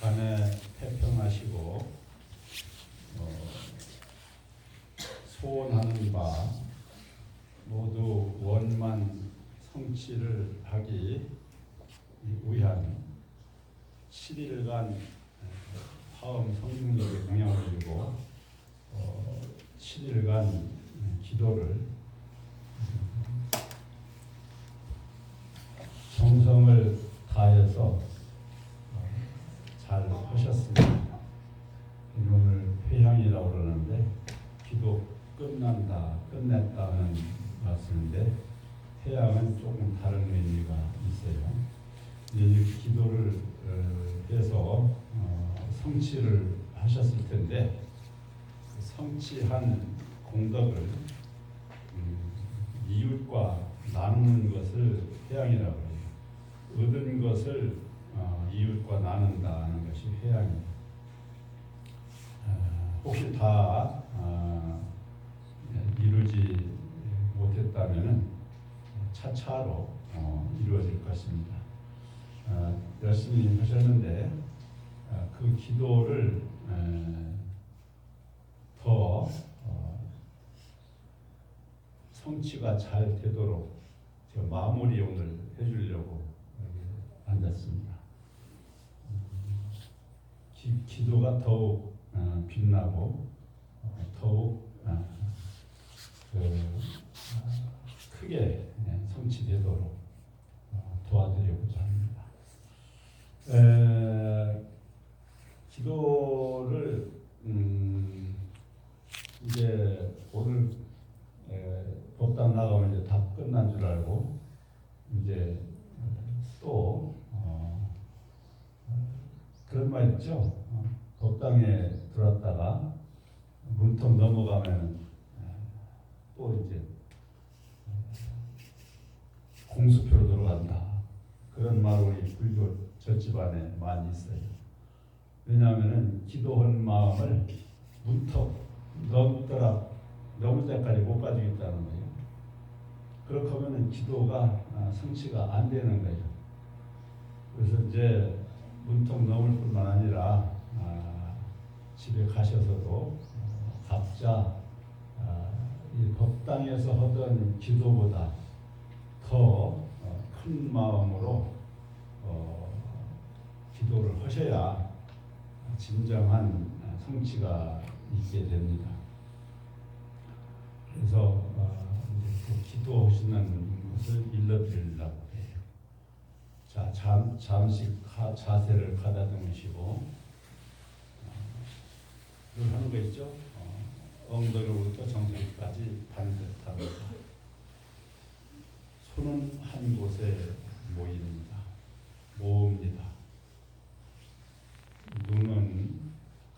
간에 태평하시고 어, 소원하는 바 모두 원만 성취를 하기 위한 7일간 화음 성령력에 영향을 주고 어, 7일간 기도를 정성을 다해서 어, 잘 하셨습니다. 오늘 회향이라고 그러는데 기도 끝난다, 끝냈다는 말씀인데 회향은 조금 다른 의미가 있어요. 이제 기도를 어, 해서 어, 성취를 하셨을 텐데 그 성취한 공덕을 음, 이웃과 나누는 것을 회향이라고 해요. 얻은 것을 어, 이웃과 나눈다는 것이 회향입니다. 어, 혹시 다 어, 이루지 못했다면 차차로 어, 이루어질 것입니다. 어, 열심히 하셨는데 어, 그 기도를 에, 더 어, 성취가 잘 되도록 제가 마무리 오늘 해주려고 앉았습니다. 기, 기도가 더욱 어, 빛나고 어, 더욱 어, 그, 어, 크게 예, 성취되도록 어, 도와드리고자 합니다. 에, 기도를 음, 이제 오늘 에, 법당 나가면 이제 다 끝난 줄 알고 이제 또 어, 그런 말 있죠. 어, 법당에 들어왔다가 문턱 넘어가면 또 이제 공수표로 들어간다. 그런 말 우리 불교 젖집안에 많이 있어요. 왜냐하면은 기도한 마음을 문턱 넘더라 때까지 못 가지겠다는 거예요. 그렇게 하면은 기도가 아, 성취가 안 되는 거예요. 그래서 이제 문턱 넘을 뿐만 아니라 아, 집에 가셔서도 어, 각자 아, 이 법당에서 하던 기도보다 더 큰 마음으로 어, 기도를 하셔야 진정한 성취가 있게 됩니다. 그래서 어, 이제 그 기도하시는 것을 일러드리려고 해요. 자, 잠, 잠시 가, 자세를 가다듬으시고 어, 이걸 하는 거 있죠? 어, 엉덩이로부터 정수리까지 반듯합니다. 손은 한 곳에 모입니다. 모읍니다. 눈은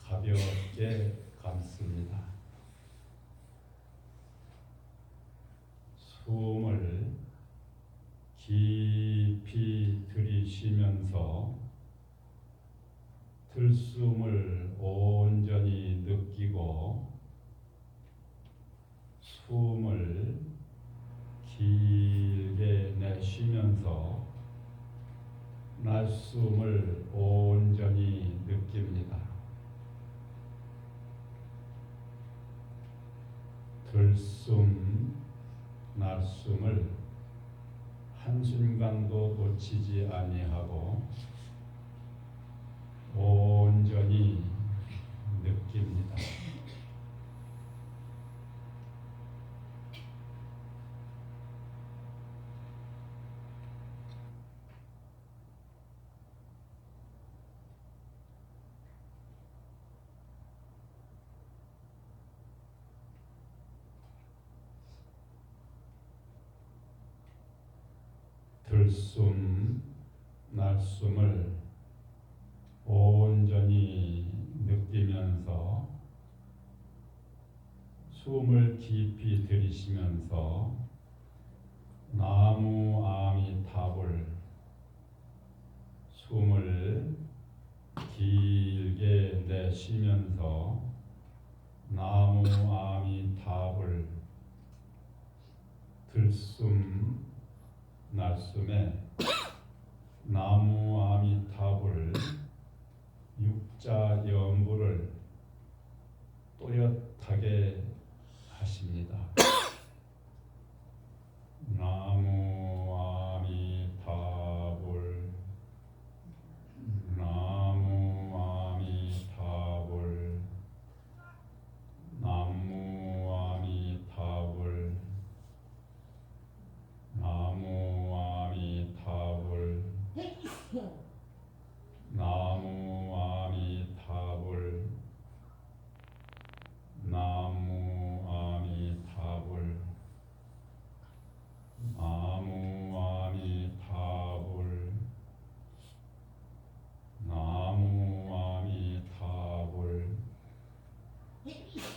가볍게 감습니다. 숨을 깊이 들이쉬면서 들숨을 온전히 느끼고 숨을 길게 내쉬면서 날숨을 온전히 느낍니다. 들숨, 날숨을 한순간도 놓치지 아니하고 온전히 느낍니다. 들숨, 날숨을 온전히 느끼면서 숨을 깊이 들이쉬면서 나무 아미타불 숨을 길게 내쉬면서 나무 아미타불 들숨 날숨에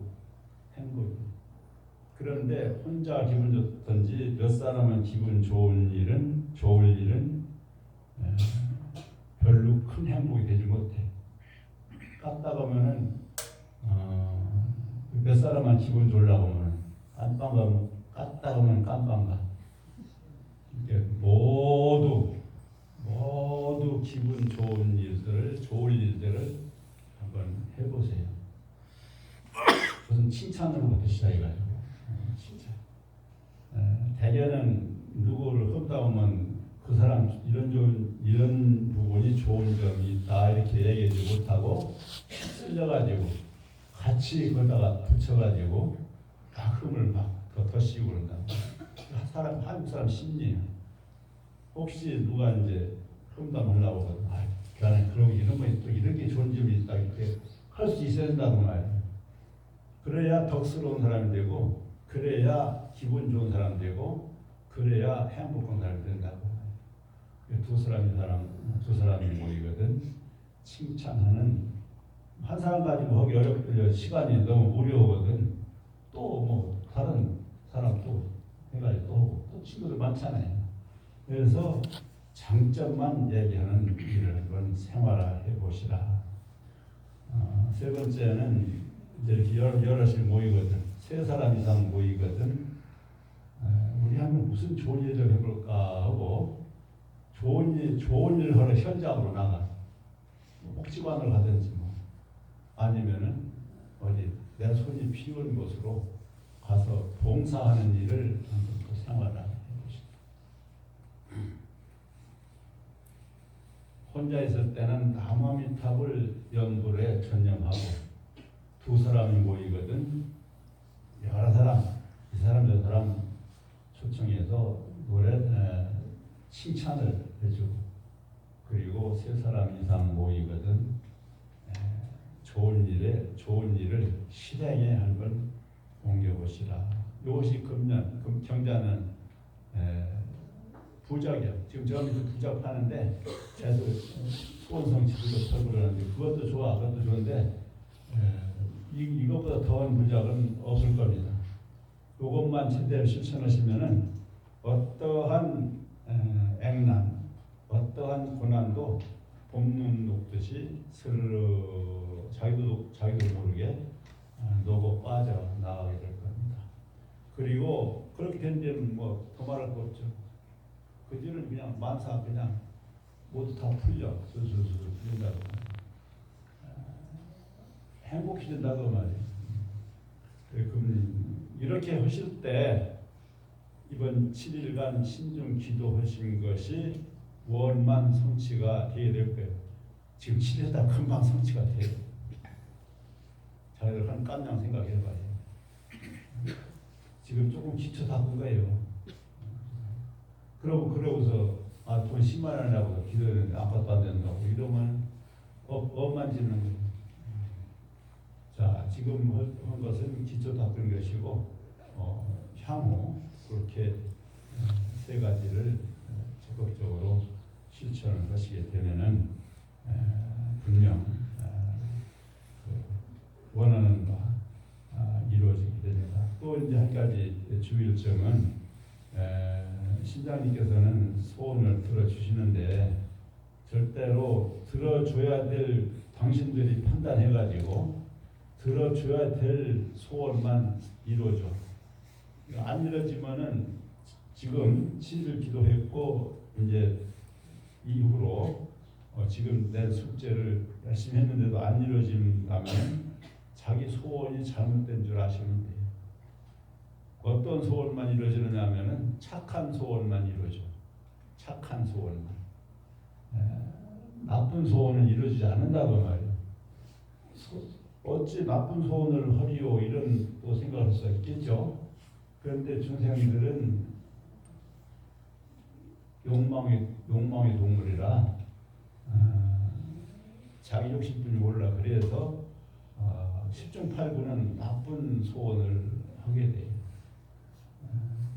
행복이에요. 그런데 혼자 기분 좋든지 몇 사람은 기분 좋은 일은 좋을 일은 에, 별로 큰 행복이 되지 못해. 깠다 보면은 어, 몇 사람만 기분 좋으려고 하면 깜빵 가면 깠다 가면 깜빵 가. 이게 모두 모두 기분 좋은 일들을 좋을 일들을 한번 해보세요. 무슨 칭찬으로부터 시작해가지고 어, 칭찬. 에, 대개는 누구를 흠담으면 그 사람 이런 좋은 이런 부분이 좋은 점이 있다 이렇게 얘기하지 못하고 쓸려가지고 같이 거기다가 붙여가지고 막 흠을 막더 씌우고. 사람 한국 사람 심리예요. 혹시 누가 이제 험담하려고 하면 아, 나는 그런 이런 거또 이런 게 좋은 점이 있다 이렇게 할 수 있어야 된다고 말이에요. 그래야 덕스러운 사람이 되고 그래야 기분 좋은 사람 되고 그래야 행복한 사람이 된다고. 두 사람이 사람 두 사람이 모이거든 칭찬하는 한 사람 가지고 하기 어렵 시간이 너무 무료거든. 또 뭐 다른 사람 또 해가지고 친구들 많잖아요. 그래서 장점만 얘기하는 일을 한번 생활화해 보시라. 어, 세 번째는 이제 이렇게 여러, 여럿이 모이거든. 세 사람 이상 모이거든. 어, 우리 한번 무슨 좋은 일을 해볼까 하고 좋은 일, 좋은 일 하러 현장으로 나가. 뭐 복지관을 가든지 뭐 아니면은 어디 내 손이 피운 곳으로 가서 봉사하는 일을 한번 또 생활화해 보시다. 혼자 있을 때는 나무아미탑을 연구에 전념하고. 두 사람이 모이거든. 여러 사람 이 사람 저 사람 초청해서 노래 에, 칭찬을 해주고. 그리고 세 사람 이상 모이거든. 에, 좋은 일에 좋은 일을 실행에 한번 옮겨보시라. 이것이 금년 금 경자는 에, 부적이요. 지금 저 밑에 부적 파는데 계속 소원성취도 털고 그러는데 그것도 좋아, 그것도 좋은데 에, 이, 이것보다 더한 부적은 없을 겁니다. 이것만 제대로 실천하시면은 어떠한 에, 액난, 어떠한 고난도 봄눈 녹듯이 스르르 자기도 자기도 모르게 어, 녹고 빠져 나가게 될 겁니다. 그리고 그렇게 된 데는 뭐더 말할 거 없죠. 그냥 만사 그냥 모두 다 풀려 술술술 풀린다고 어, 행복해진다고 말이에요. 그 그럼 이렇게 하실 때 이번 7일간 신중 기도하신 것이 원만 성취가 되게 될 거예요. 지금 7일다 금방 성취가 돼요. 자기들 한 깜냥 생각해봐요. 지금 조금 기초 닦은 거예요. 그러고 그러고서 아 돈 10만 원이라고 기도했는데 아파트 안 된다고 이러면 업, 업만 짓는 거예요. 자 지금 한- 한 것은 기초 닦은 것이고 어, 향후 그렇게 어, 세 가지를 어, 적극적으로 실천을 하시게 되면은 에, 분명 어, 그 원하는 바 아, 이루어지게 됩니다. 또 이제 한 가지 주일점은 에, 신장님께서는 소원을 들어주시는데 절대로 들어줘야 될 당신들이 판단해가지고 들어줘야 될 소원만 이루어줘. 안 이루어지면은 지금 7일 기도했고 이제 이후로 어, 지금 내 숙제를 열심히 했는데도 안 이루어진다면 자기 소원이 잘못된 줄 아시면 돼요. 어떤 소원만 이루어지느냐 하면은 착한 소원만 이루어져. 착한 소원만. 에, 나쁜 소원은 이루어지지 않는다고. 소- 어찌 나쁜 소원을 하리요 이런 또 생각할 수 있겠죠. 그런데 중생들은 욕망의 욕망의 동물이라 아, 자기 욕심뿐이 몰라 그래서 어, 10중 8구는 나쁜 소원을 하게 돼요.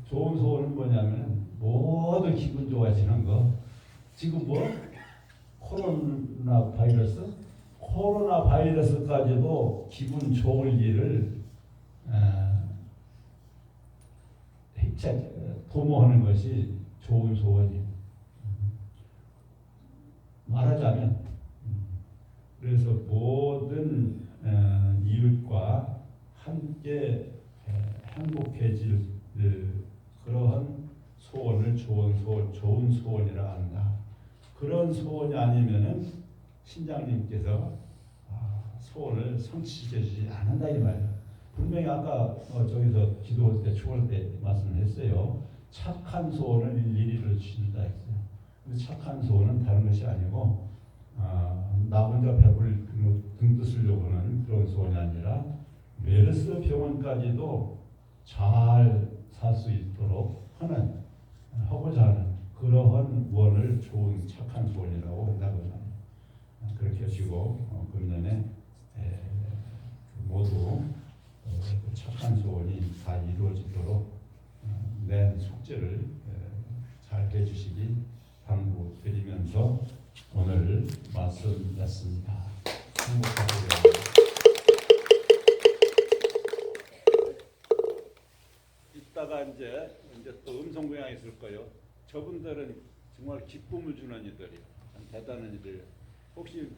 아, 좋은 소원은 뭐냐면 모두 기분 좋아지는 거. 지금 뭐 코로나 바이러스? 코로나 바이러스까지도 기분 좋을 일을 아, 핵체 도모하는 것이 좋은 소원이에요. 말하자면 그래서 모든 어, 이웃과 함께 에, 행복해질 그, 그러한 소원을 좋은 소원, 좋은 소원이라 한다. 그런 소원이 아니면은 신장님께서 아, 소원을 성취시켜 주지 않는다 이 말이에요. 분명히 아까 어, 저기서 기도할 때 추월 때 말씀했어요. 착한 소원을 일일이 이루어주신다 했어요. 근데 착한 소원은 다른 것이 아니고 아, 나 혼자 배불 등 뜻으려고 하는 그런 소원이 아니라 메르스 병원까지도 잘 살 수 있도록 하는 하고자 하는 그러한 원을 좋은 착한 소원이라고 생각을 합니다. 그렇게 하시고 어, 금년에 에, 모두 어, 그 착한 소원이 다 이루어지도록 어, 낸 숙제를 에, 잘 해주시기 당부드리면서 오늘 말씀 냈습니다. 행복하세요. 이따가 이제 이제 또 음성 고양이 있을 거예요. 저분들은 정말 기쁨을 주는 이들이요. 참 대단한 이들. 혹시